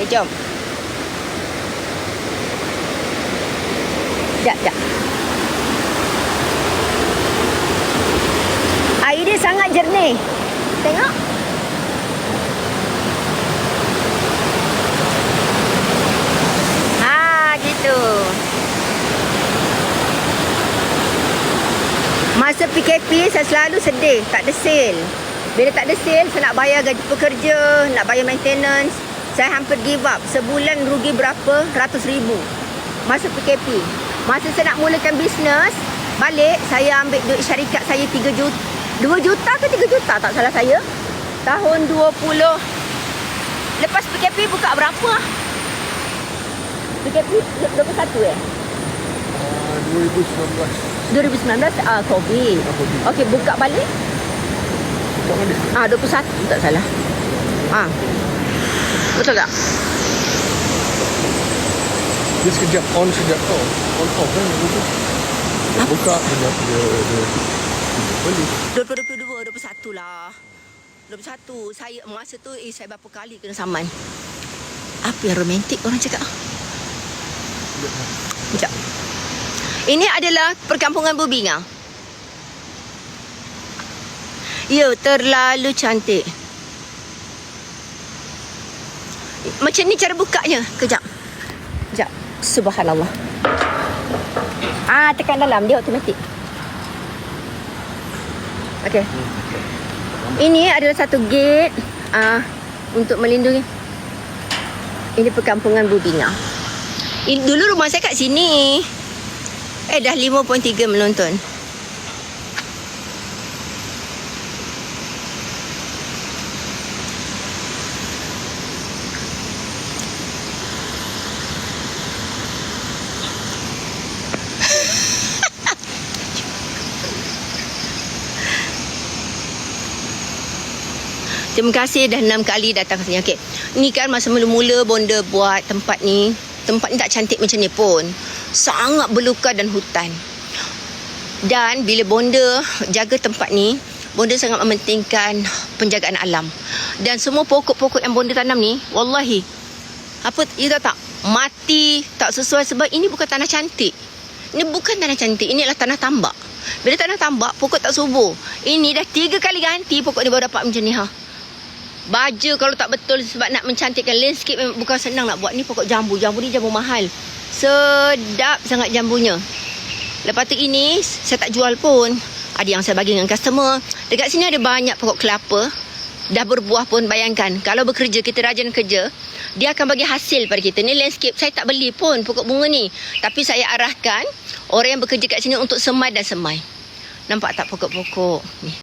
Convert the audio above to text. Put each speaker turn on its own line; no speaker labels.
Okay, jom. Sekejap, sekejap. Air dia sangat jernih. Tengok. Ha, gitu. Masa PKP saya selalu sedih, tak ada sale. Bila tak ada sale, saya nak bayar gaji pekerja, nak bayar maintenance. Saya hampir give up. Sebulan rugi berapa? Ratus ribu. Masa PKP. Masa saya nak mulakan bisnes, balik saya ambil duit syarikat saya 3 juta. 2 juta ke 3 juta tak salah saya. Tahun 20. Lepas PKP buka berapa? PKP 21 eh?
Uh, 2019
2019 ah COVID.
COVID.
Okey, buka balik.
Bukan balik
Ah 21 tak salah. Ah. Betul tak?
Dia sekejap on sekejap off On off kan Dia dia buka Dia dia dia Balik
2022 21 lah. 21 saya masa tu eh saya berapa kali kena saman. Apa yang romantik orang cakap? Sekejap. Ini adalah perkampungan Bubinga. Ya, terlalu cantik. Macam ni cara bukanya. Kejap. Kejap. Subhanallah. Ah, tekan dalam. Dia automatik. Okey. Ini adalah satu gate ah untuk melindungi. Ini perkampungan Bubinga. Ini, dulu rumah saya kat sini. Eh dah 5.3 menonton. Terima kasih dah enam kali datang ke sini. Okey. Ni kan masa mula-mula bonda buat tempat ni. Tempat ni tak cantik macam ni pun. Sangat belukar dan hutan. Dan bila bonda jaga tempat ni, bonda sangat mementingkan penjagaan alam. Dan semua pokok-pokok yang bonda tanam ni, wallahi, apa, you tahu tak? Mati, tak sesuai sebab ini bukan tanah cantik. Ini bukan tanah cantik, ini adalah tanah tambak. Bila tanah tambak, pokok tak subur. Ini dah tiga kali ganti pokok ni baru dapat macam ni ha. Baja kalau tak betul sebab nak mencantikkan landscape memang bukan senang nak buat. Ni pokok jambu. Jambu ni jambu mahal. Sedap sangat jambunya. Lepas tu ini saya tak jual pun. Ada yang saya bagi dengan customer. Dekat sini ada banyak pokok kelapa. Dah berbuah pun bayangkan. Kalau bekerja, kita rajin kerja. Dia akan bagi hasil pada kita. Ni landscape saya tak beli pun pokok bunga ni. Tapi saya arahkan orang yang bekerja kat sini untuk semai dan semai. Nampak tak pokok-pokok ni?